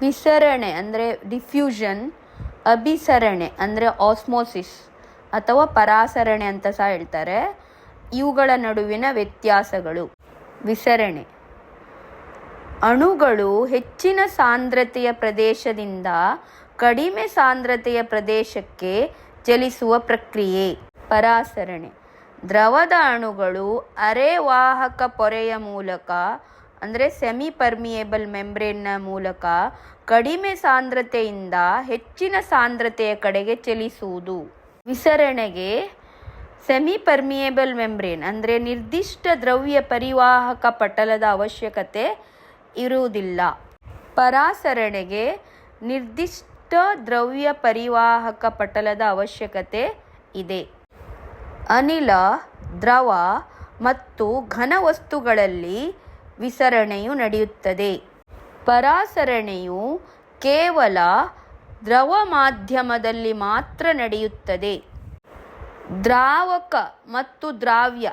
ವಿಸರಣೆ, ಅಂದರೆ ಡಿಫ್ಯೂಷನ್ ಅಭಿಸರಣೆ, ಅಂದರೆ ಆಸ್ಮೋಸಿಸ್ ಅಥವಾ ಪರಾಸರಣೆ ಅಂತ ಸಹ ಹೇಳ್ತಾರೆ. ಇವುಗಳ ನಡುವಿನ ವ್ಯತ್ಯಾಸಗಳು. ವಿಸರಣೆ. ಅಣುಗಳು ಹೆಚ್ಚಿನ ಸಾಂದ್ರತೆಯ ಪ್ರದೇಶದಿಂದ ಕಡಿಮೆ ಸಾಂದ್ರತೆಯ ಪ್ರದೇಶಕ್ಕೆ ಚಲಿಸುವ ಪ್ರಕ್ರಿಯೆ. ಪರಾಸರಣೆ. ದ್ರವದ ಅಣುಗಳು ಅರೆವಾಹಕ ಪೊರೆಯ ಮೂಲಕ ಅಂದರೆ ಸೆಮಿ ಪರ್ಮಿಯೇಬಲ್ ಮೆಂಬ್ರೇನ್ನ ಮೂಲಕ ಕಡಿಮೆ ಸಾಂದ್ರತೆಯಿಂದ ಹೆಚ್ಚಿನ ಸಾಂದ್ರತೆಯ ಕಡೆಗೆ ಚಲಿಸುವುದು. ವಿಸರಣೆಗೆ ಸೆಮಿ ಪರ್ಮಿಯೇಬಲ್ ಮೆಂಬ್ರೇನ್ ಅಂದರೆ ನಿರ್ದಿಷ್ಟ ದ್ರವ್ಯ ಪರಿವಾಹಕ ಪಟಲದ ಅವಶ್ಯಕತೆ ಇರುವುದಿಲ್ಲ. ಪರಾಸರಣೆಗೆ ನಿರ್ದಿಷ್ಟ ದ್ರವ್ಯ ಪರಿವಾಹಕ ಪಟಲದ ಅವಶ್ಯಕತೆ ಇದೆ. ಅನಿಲ, ದ್ರವ ಮತ್ತು ಘನ ವಸ್ತುಗಳಲ್ಲಿ ವಿಸರಣೆಯು ನಡೆಯುತ್ತದೆ. ಪರಾಸರಣೆಯು ಕೇವಲ ದ್ರವ ಮಾಧ್ಯಮದಲ್ಲಿ ಮಾತ್ರ ನಡೆಯುತ್ತದೆ. ದ್ರಾವಕ ಮತ್ತು ದ್ರಾವ್ಯ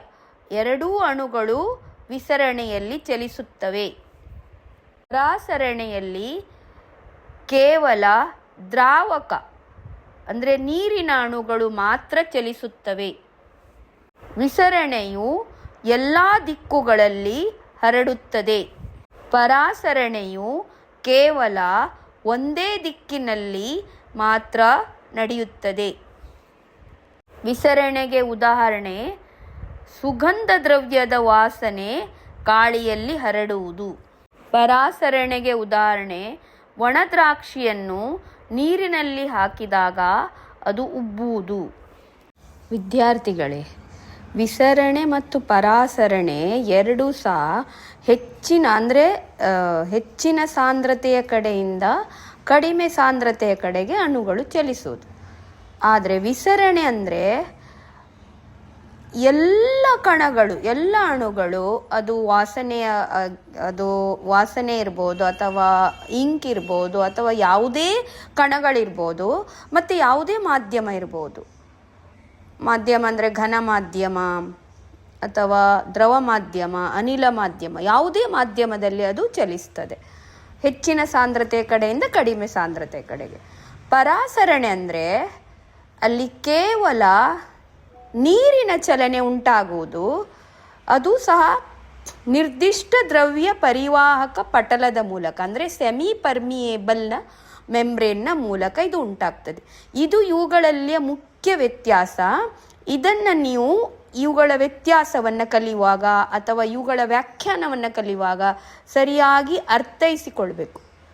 ಎರಡೂ ಅಣುಗಳು ವಿಸರಣೆಯಲ್ಲಿ ಚಲಿಸುತ್ತವೆ. ಪರಾಸರಣೆಯಲ್ಲಿ ಕೇವಲ ದ್ರಾವಕ ಅಂದರೆ ನೀರಿನ ಅಣುಗಳು ಮಾತ್ರ ಚಲಿಸುತ್ತವೆ. ವಿಸರಣೆಯು ಎಲ್ಲ ದಿಕ್ಕುಗಳಲ್ಲಿ ಹರಡುತ್ತದೆ. ಪರಾಸರಣೆಯು ಕೇವಲ ಒಂದೇ ದಿಕ್ಕಿನಲ್ಲಿ ಮಾತ್ರ ನಡೆಯುತ್ತದೆ. ವಿಸರಣೆಗೆ ಉದಾಹರಣೆ, ಸುಗಂಧ ದ್ರವ್ಯದ ವಾಸನೆ ಗಾಳಿಯಲ್ಲಿ ಹರಡುವುದು. ಪರಾಸರಣೆಗೆ ಉದಾಹರಣೆ, ಒಣ ದ್ರಾಕ್ಷಿಯನ್ನು ನೀರಿನಲ್ಲಿ ಹಾಕಿದಾಗ ಅದು ಉಬ್ಬುವುದು. ವಿದ್ಯಾರ್ಥಿಗಳೇ ವಿಸರಣೆ ಮತ್ತು ಪರಾಸರಣೆ ಎರಡೂ ಸಹ ಹೆಚ್ಚಿನ, ಅಂದರೆ ಹೆಚ್ಚಿನ ಸಾಂದ್ರತೆಯ ಕಡೆಯಿಂದ ಕಡಿಮೆ ಸಾಂದ್ರತೆಯ ಕಡೆಗೆ ಅಣುಗಳು ಚಲಿಸುವುದು. ಆದರೆ ವಿಸರಣೆ ಅಂದರೆ ಎಲ್ಲ ಕಣಗಳು, ಎಲ್ಲ ಅಣುಗಳು, ಅದು ವಾಸನೆಯ ಅದು ವಾಸನೆ ಇರ್ಬೋದು ಅಥವಾ ಇಂಕ್ ಇರ್ಬೋದು ಅಥವಾ ಯಾವುದೇ ಕಣಗಳಿರ್ಬೋದು, ಮತ್ತು ಯಾವುದೇ ಮಾಧ್ಯಮ ಇರ್ಬೋದು. ಮಾಧ್ಯಮ ಅಂದರೆ ಘನ ಮಾಧ್ಯಮ, ಅಥವಾ ದ್ರವ ಮಾಧ್ಯಮ, ಅನಿಲ ಮಾಧ್ಯಮ, ಯಾವುದೇ ಮಾಧ್ಯಮದಲ್ಲಿ ಅದು ಚಲಿಸ್ತದೆ. ಹೆಚ್ಚಿನ ಸಾಂದ್ರತೆ ಕಡೆಯಿಂದ ಕಡಿಮೆ ಸಾಂದ್ರತೆ ಕಡೆಗೆ. ಪರಾಸರಣೆ ಅಂದರೆ ಅಲ್ಲಿ ಕೇವಲ ನೀರಿನ ಚಲನೆ ಉಂಟಾಗುವುದು, ಅದು ಸಹ ನಿರ್ದಿಷ್ಟ ದ್ರವ್ಯ ಪರಿವಾಹಕ ಪಟಲದ ಮೂಲಕ, ಅಂದರೆ ಸೆಮಿ ಪರ್ಮಿಯೇಬಲ್ನ ಮೆಂಬ್ರೇನ್ನ ಮೂಲಕ ಇದು ಉಂಟಾಗ್ತದೆ. ಇದು ಇವುಗಳಲ್ಲಿಯ ಮುಖ್ಯ ವ್ಯತ್ಯಾಸ, ಇದನ್ನು ನೀವು ಇವುಗಳ ವ್ಯತ್ಯಾಸವನ್ನು ಕಲಿಯುವಾಗ ಅಥವಾ ಇವುಗಳ ವ್ಯಾಖ್ಯಾನವನ್ನು ಕಲಿಯುವಾಗ ಸರಿಯಾಗಿ ಅರ್ಥೈಸಿಕೊಳ್ಬೇಕು.